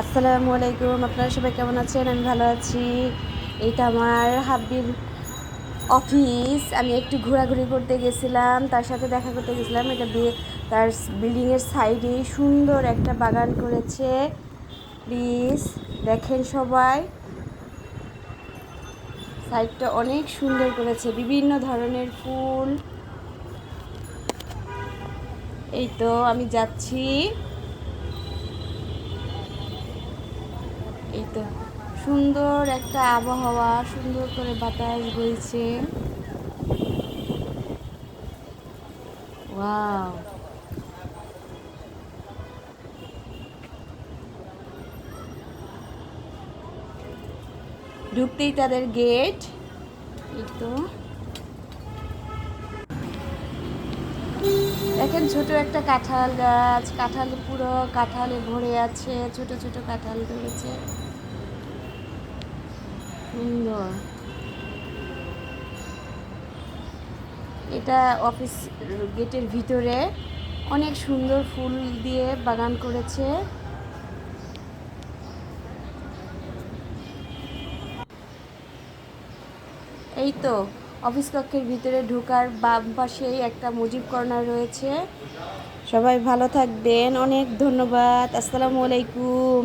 আসসালামু আলাইকুম, আপনারা সবাই কেমন আছেন? আমি ভালো আছি। এটা আমার হাব্বির অফিস। আমি একটু ঘোরাঘুরি করতে গেছিলাম, তার সাথে দেখা করতে গেছিলাম। এটা দিয়ে তার বিল্ডিংয়ের সাইডে সুন্দর একটা বাগান করেছে। প্লিজ, দেখেন সবাই। সাইডটা অনেক সুন্দর করেছে, বিভিন্ন ধরনের ফুল। এই তো, আমি যাচ্ছি। এই তো সুন্দর একটা আবহাওয়া, সুন্দর করে বাতাস বইছে। ওয়াও। ঢুকতেই তাদের গেট এই তো দেখেন ছোট একটা কাঁঠাল গাছ, কাঁঠাল পুরো কাঁঠালে ভরে আছে, ছোট ছোট কাঁঠাল ধরেছে সুন্দর। এটা অফিস গেটের ভিতরে অনেক সুন্দর ফুল দিয়ে বাগান করেছে। এই তো অফিস কক্ষের ভিতরে ঢোকার বাম পাশেই একটা মুজিব কর্নার রয়েছে। সবাই ভালো থাকবেন। অনেক ধন্যবাদ। আসসালামু আলাইকুম।